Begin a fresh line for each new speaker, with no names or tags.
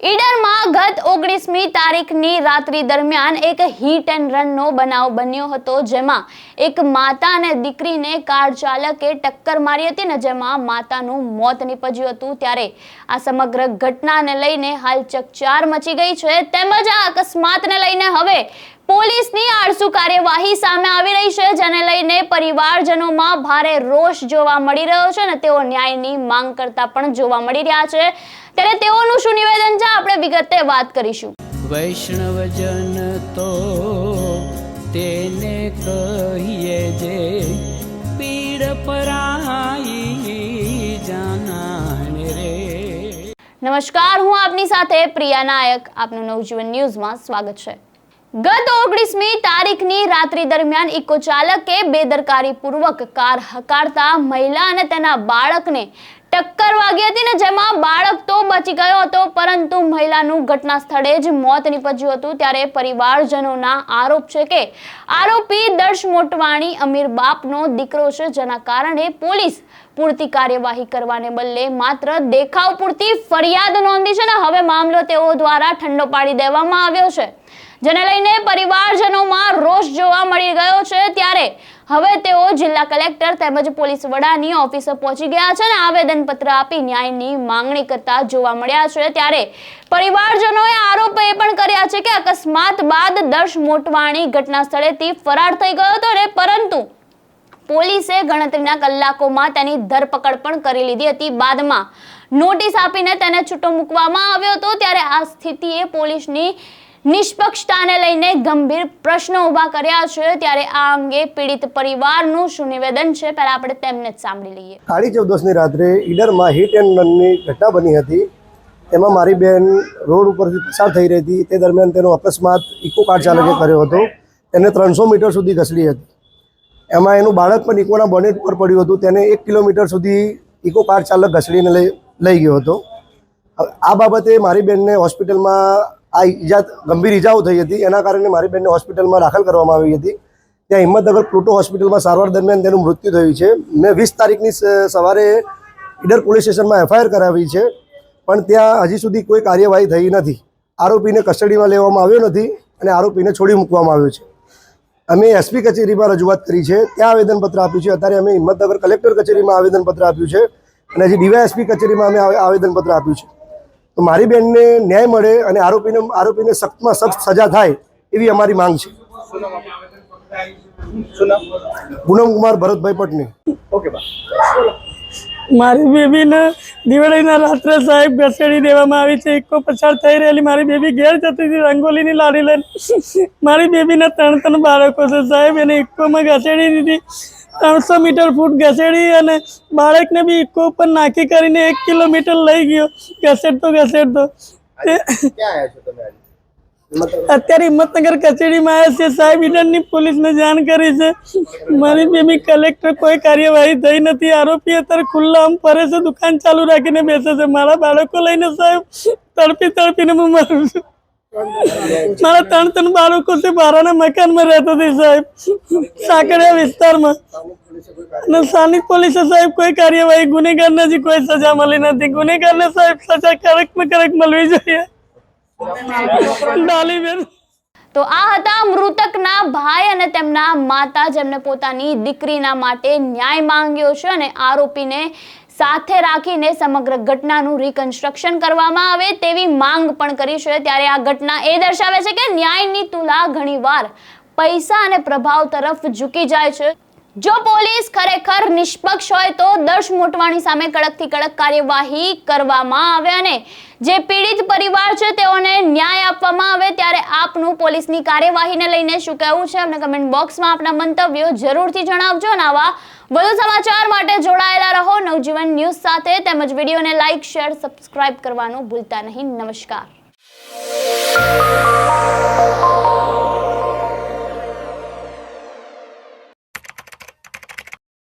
ઈડરમાં ગત ઓગણીસમી તારીખની રાત્રિ દરમિયાન એક હિટ એન્ડ રનનો બનાવ બન્યો હતો, જેમાં એક માતા અને દીકરીને કાર ચાલકે ટક્કર મારી હતી ને જેમાં માતાનું મોત નીપજ્યું હતું. ત્યારે આ સમગ્ર ઘટનાને લઈને હાલ ચકચાર મચી ગઈ છે. તેમજ આ અકસ્માતને લઈને હવે પોલીસની આળસુ કાર્યવાહી સામે આવી રહી છે જેને લઈને પરિવારજનોમાં ભારે રોષ જોવા મળી રહ્યો છે અને તેઓ ન્યાયની માંગ કરતા પણ જોવા મળી રહ્યા છે. ત્યારે તેઓનું શું નિવેદન છે આપણે વિગતે વાત કરીશું.
વૈષ્ણવજન તો તેને કહીએ જે પીડ પરાઈ જાનાને રે.
નમસ્કાર હું આપની સાથે પ્રિયા નાયક. આપનું નવજીવન ન્યૂઝમાં સ્વાગત છે. ગત ઓગણીસમી તારીખની રાત્રિ દરમિયાન ઇકો ચાલકે બેદરકારી પૂર્વક કાર હકારતા મહિલા અને તેના બાળકને ટક્કર વાગી હતી ને જેમાં બાળક તો બચી ગયો હતો, પરંતુ મહિલાનું ઘટના સ્થળે જ મોત નીપજ્યું હતું. ત્યારે પરિવારજનોના આરોપ છે કે આરોપી દર્શ મોટવાણી અમીર બાપનો દીકરો છે, જેના કારણે પોલીસ પૂરતી કાર્યવાહી કરવાને બદલે માત્ર દેખાવ પૂરતી ફરિયાદ નોંધી છે ને હવે મામલો તેઓ દ્વારા ઠંડો પાડી દેવામાં આવ્યો છે. જેને લઈને પરિવારજનોમાં રોષ જોવા મળી ગયો છે. ત્યારે હવે તેઓ જિલ્લા કલેક્ટર તેમજ પોલીસ વડાની ઓફિસે પહોંચી ગયા છે અને આવેદનપત્ર આપી ન્યાયની માંગણી કરતા જોવા મળ્યા છે. ત્યારે પરિવારજનોએ આરોપ એ પણ કર્યા છે કે અકસ્માત બાદ દર્શ મોટવાણી ઘટના સ્થળેથી ફરાર થઈ ગયો હતો ને, પરંતુ પોલીસે ગણતરીના કલાકોમાં તેની ધરપકડ પણ કરી લીધી હતી. બાદમાં નોટિસ આપીને તેને છૂટો મૂકવામાં આવ્યો હતો. ત્યારે આ સ્થિતિએ પોલીસની નિષ્પક્ષતાને લઈને ગંભીર પ્રશ્નો ઊભા કર્યા છે, ત્યારે આ અંગે પીડિત પરિવારનું શું નિવેદન છે, પહેલા આપણે તેમને જ સાંભળી લઈએ.
કાળી ચૌદસની રાત્રે ઈડરમાં હિટ એન્ડ રનની ઘટના બની હતી. તેમાં મારી બેન રોડ ઉપરથી પસાર થઈ રહી હતી. તે દરમિયાન તેનો અકસ્માત ઇકો કાર ચાલકે કર્યો હતો. તેને ત્રણસો મીટર સુધી ઘસડી હતી. એમાં એનું બાળક પણ ઇકોના બોનેટ પર પડ્યું હતું. તેને એક કિલોમીટર સુધી ઇકો કાર ચાલક ઘસડીને લઈ લઈ ગયો હતો. આ બાબતે મારી બેનને હોસ્પિટલમાં આ ઈજા ગંભીર ઈજાઓ થઈ હતી. એના કારણે મારી બેનને હોસ્પિટલમાં દાખલ કરવામાં આવી હતી. ત્યાં હિંમતનગર પ્લુટો હોસ્પિટલમાં સારવાર દરમિયાન તેનું મૃત્યુ થયું છે. મેં વીસ તારીખની સવારે ઈડર પોલીસ સ્ટેશનમાં એફઆઈઆર કરાવી છે, પણ ત્યાં હજી સુધી કોઈ કાર્યવાહી થઈ નથી. આરોપીને કસ્ટડીમાં લેવામાં આવ્યો નથી અને આરોપીને છોડી મૂકવામાં આવ્યો છે. અમે એસપી કચેરીમાં રજૂઆત કરી છે. ત્યાં આવેદનપત્ર આપ્યું છે. અત્યારે અમે હિંમતનગર કલેક્ટર કચેરીમાં આવેદનપત્ર આપ્યું છે અને હજી ડીવાયએસપી કચેરીમાં અમે આવે- આવેદનપત્ર આપ્યું છે. તો મારી બહેનને ન્યાય મળે અને આરોપીને આરોપીને સખ્તમાં સખ્ત સજા થાય એવી અમારી માંગ છે. પૂનમ કુમાર ભરતભાઈ પટની.
મારી બેબીને દિવાળીના રાત્રે સાહેબ ઘસેડી દેવામાં આવી છે. એકો પછાડ થઈ રહેલી મારી બેબી ઘેર જતી હતી. રંગોલીની લાડી લઈને. મારી બેબીના ત્રણ ત્રણ બાળકો છે સાહેબ. એને એકોમાં ઘસેડી દીધી. ત્રણસો મીટર ફૂટ ઘસેડી અને બાળકને બી ઇકો ઉપર નાખી કરીને એક કિલોમીટર લઈ ગયો. ઘસેડતો ઘસેડતો. તે અત્યારે હિંમતનગર કચેરીમાં આવ્યા છે સાહેબ ઈડનની પોલીસને જાણ કરી છે. મારી બેબી કલેક્ટર કોઈ કાર્યવાહી થઈ નથી. આરોપી અત્યારે ખુલ્લા આમ ફરે છે દુકાન ચાલુ રાખીને બેસે છે. મારા બાળકો લઈને સાહેબ તડપી તડપીને હું મારું છું. મારા ત્રણ ત્રણ બાળકો છે, બારાના મકાનમાં રહેતો હતી સાહેબ. સાંકળિયા વિસ્તારમાં. અને સ્થાનિક પોલીસે સાહેબ કોઈ કાર્યવાહી, ગુનેગારને હજી કોઈ સજા મળી નથી. ગુનેગારને સાહેબ સજા કડકમાં કડક મળવી જોઈએ. ડાલીબેન
તો આ હતા મૃતકના ભાઈ અને તેમના માતા, જેમને પોતાની દીકરીના માટે ન્યાય માંગ્યો છે અને આરોપીને સાથે રાખીને સમગ્ર ઘટનાનું રિકન્સ્ટ્રક્શન કરવામાં આવે તેવી માંગ પણ કરી છે. ત્યારે આ ઘટના એ દર્શાવે છે કે ન્યાયની તુલા ઘણીવાર પૈસા અને પ્રભાવ તરફ ઝૂકી જાય છે. જો પોલીસ ખરેખર નિષ્પક્ષ હોય તો દર્શ મોટવાણી સામે કડકથી કડક કાર્યવાહી કરવામાં આવે અને જે પીડિત પરિવાર છે તેઓને ન્યાય આપવામાં આવે ત્યારે આપનું પોલીસની કાર્યવાહીને લઈને શું કહેવું છે અમને કમેન્ટ બોક્સમાં આપના મંતવ્યો જરૂરથી જણાવજો અને આવા વધુ સમાચાર માટે જોડાયેલા રહો. નવજીવન ન્યૂઝ સાથે તેમજ વિડીયોને લાઇક શેર સબસ્ક્રાઇબ કરવાનું ભૂલતા નહીં. નમસ્કાર.